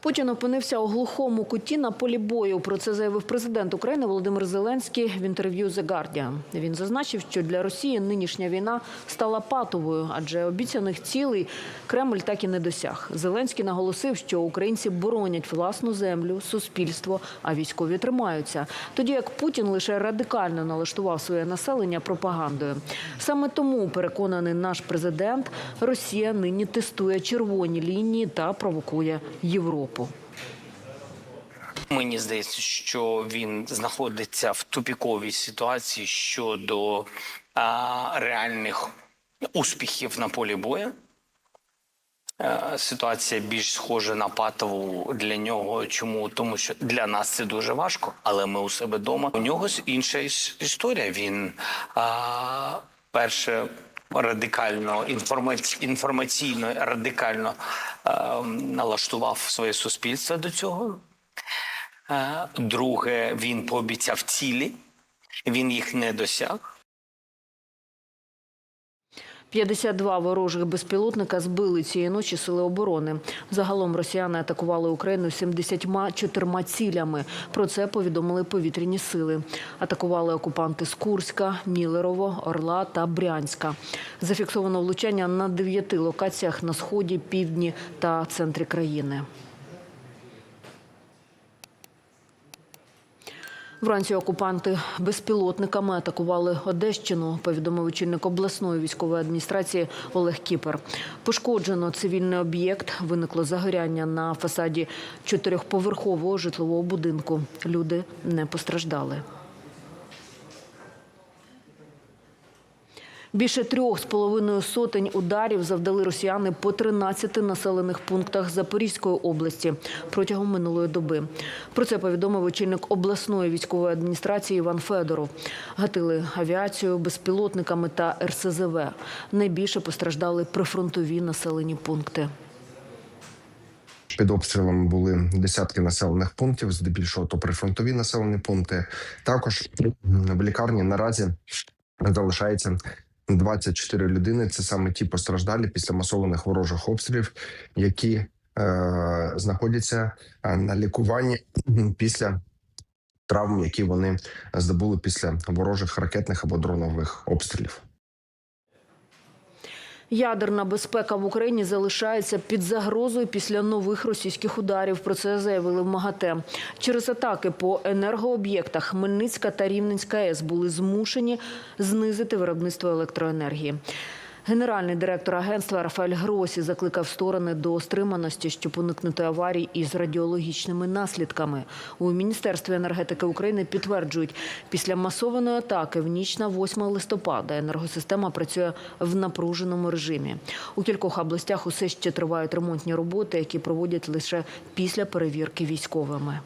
Путін опинився у глухому куті на полі бою. Про це заявив президент України Володимир Зеленський в інтерв'ю The Guardian. Він зазначив, що для Росії нинішня війна стала патовою, адже обіцяних цілей Кремль так і не досяг. Зеленський наголосив, що українці боронять власну землю, суспільство, а військові тримаються. Тоді як Путін лише радикально налаштував своє населення пропагандою. Саме тому переконаний наш президент, Росія нині тестує червоні лінії та провокує Європу. Мені здається, що він знаходиться в тупіковій ситуації щодо а, реальних успіхів на полі бою. Ситуація більш схожа на патову для нього. Чому? Тому що для нас це дуже важко, але ми у себе вдома. У нього інша історія. Він а, перше радикально інформаці- інформаційно радикально налаштував своє суспільство до цього. Е, Друге, він пообіцяв цілі, він їх не досяг. 52 ворожих безпілотника збили цієї ночі сили оборони. Загалом росіяни атакували Україну 74 цілями. Про це повідомили повітряні сили. Атакували окупанти з Курська, Мілерово, Орла та Брянська. Зафіксовано влучання на дев'яти локаціях на сході, півдні та центрі країни. Вранці окупанти безпілотниками атакували Одещину, повідомив очільник обласної військової адміністрації Олег Кіпер. Пошкоджено цивільний об'єкт. Виникло загоряння на фасаді чотирьохповерхового житлового будинку. Люди не постраждали. Більше трьох з половиною сотень ударів завдали росіяни по 13 населених пунктах Запорізької області протягом минулої доби. Про це повідомив очільник обласної військової адміністрації Іван Федоров. Гатили авіацію безпілотниками та РСЗВ. Найбільше постраждали прифронтові населені пункти. Під обстрілами були десятки населених пунктів, здебільшого то прифронтові населені пункти. Також в лікарні наразі залишається 24 людини. Це саме ті постраждалі після масованих ворожих обстрілів, які е, знаходяться е, на лікуванні після травм, які вони здобули після ворожих ракетних або дронових обстрілів. Ядерна безпека в Україні залишається під загрозою після нових російських ударів. Про це заявили в МАГАТЕ. Через атаки по енергооб'єктах Хмельницька та Рівненська АЕС були змушені знизити виробництво електроенергії. Генеральний директор агентства Рафаель Гросі закликав сторони до стриманості, щоб уникнути аварій із радіологічними наслідками. У міністерстві енергетики України підтверджують, після масованої атаки в ніч на 8 листопада енергосистема працює в напруженому режимі. У кількох областях усе ще тривають ремонтні роботи, які проводять лише після перевірки військовими.